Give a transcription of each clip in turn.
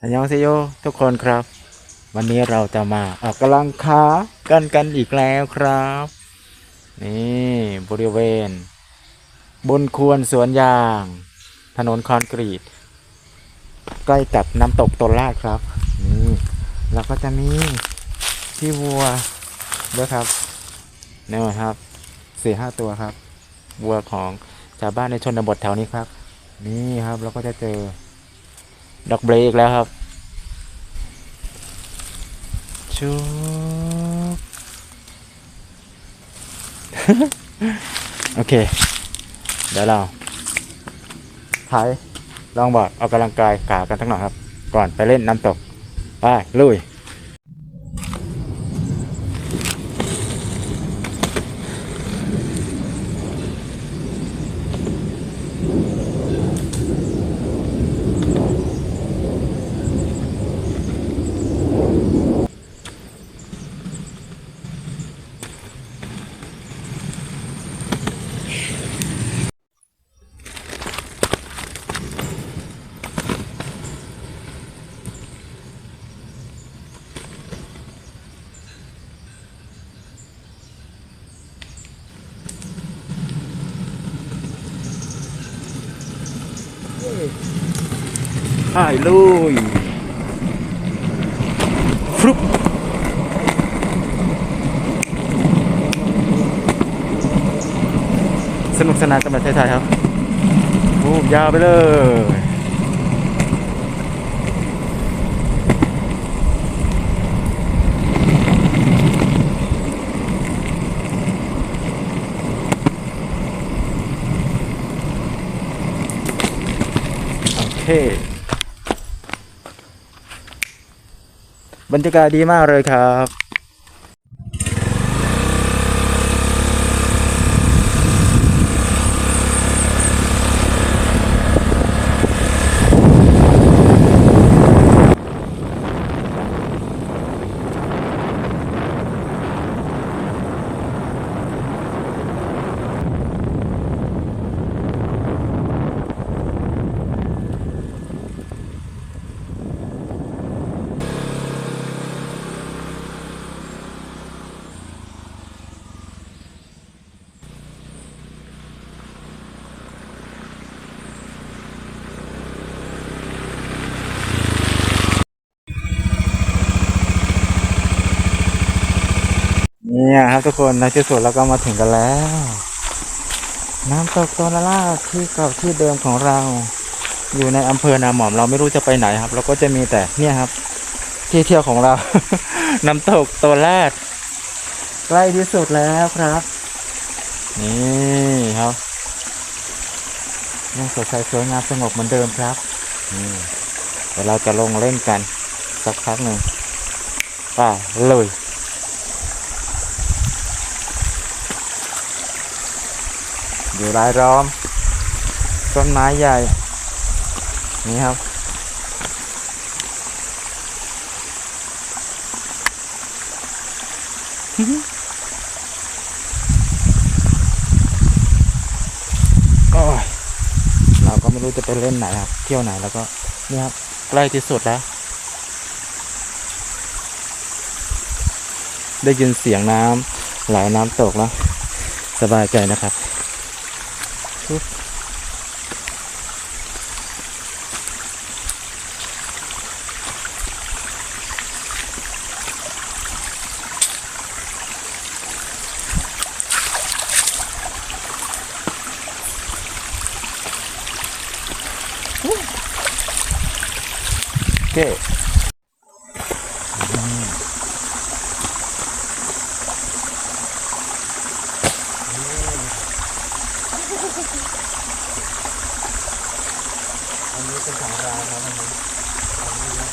อันยองเซโยทุกคนครับ วันนี้เราจะมาออกกำลังขากันกันอีกแล้วครับ นี่บริเวณ บนควรสวนยาง ถนนคอนกรีต ใกล้กับน้ำตกตนลาดครับ นี่แล้วก็จะมีที่วัวด้วยครับนี่ครับสี่ห้าตัวครับ วัวของชาวบ้านในชนบทแถวนี้ครับ นี่ครับเราก็จะเจอ ดอกเบรกแล้วครับชุบโอเค เดี๋ยวเราถ่ายลองบอร์ดออกกำลังกายขากันทั้งหน่อยครับ ก่อนไปเล่นน้ำตก ไป ลุย ถ่ายลุยฟลุ๊ปสนุกสนานกันแบบไทยๆครับโอ้ยาวไปเลยโอเค บรรยากาศดีมากเลยครับ เนี่ยครับทุกคนในที่สุดเราก็มาถึงกันแล้ว น้ำตกโตนาล่าที่เก่าที่เดิมของเรา อยู่ในอำเภอนาหม่อมเราไม่รู้จะไปไหนครับ เราก็จะมีแต่เนี่ยครับ ที่เที่ยวของเรา น้ำตกโตลาดใกล้ที่สุดแล้วครับ นี่ครับยังสดใสสวยงามสงบเหมือนเดิมครับนี่เดี๋ยวเราจะลงเล่นกันสักพักหนึ่งไปเลย อยู่รายล้อม ต้นไม้ใหญ่ นี่ครับ โอ้ย เราก็ไม่รู้จะไปเล่นไหนครับ เที่ยวไหนแล้วก็นี่ครับ ใกล้ที่สุดแล้ว ได้ยินเสียงน้ำไหลน้ำตกแล้ว สบายใจนะครับ โอเคอืมอันนี้เป็นของเราครับอันนี้อันนี้นะ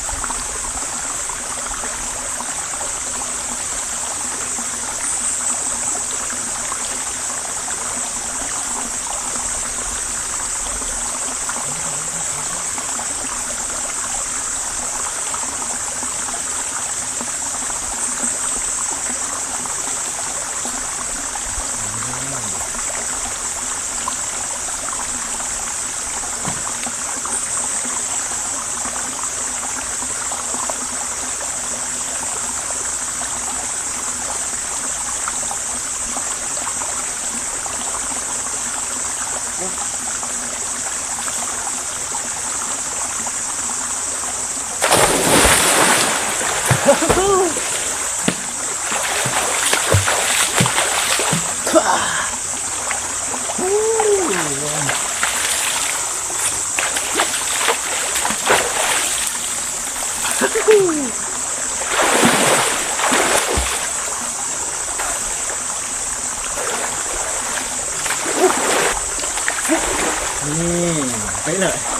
นี่ไปเลย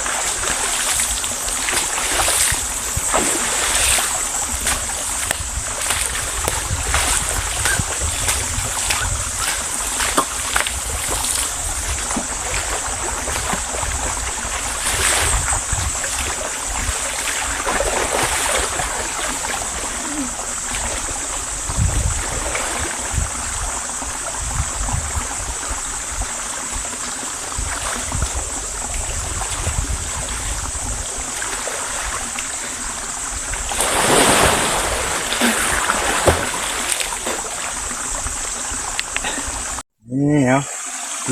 นี่ครับ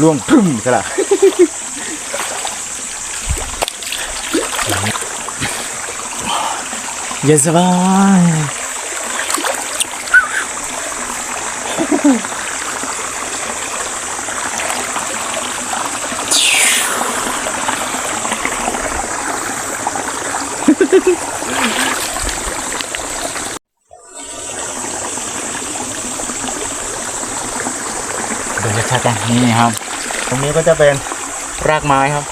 ล่วงพึ่มซะละเย็นสบาย ชัดๆนี่ครับ ตรงนี้ก็จะเป็นรากไม้ครับ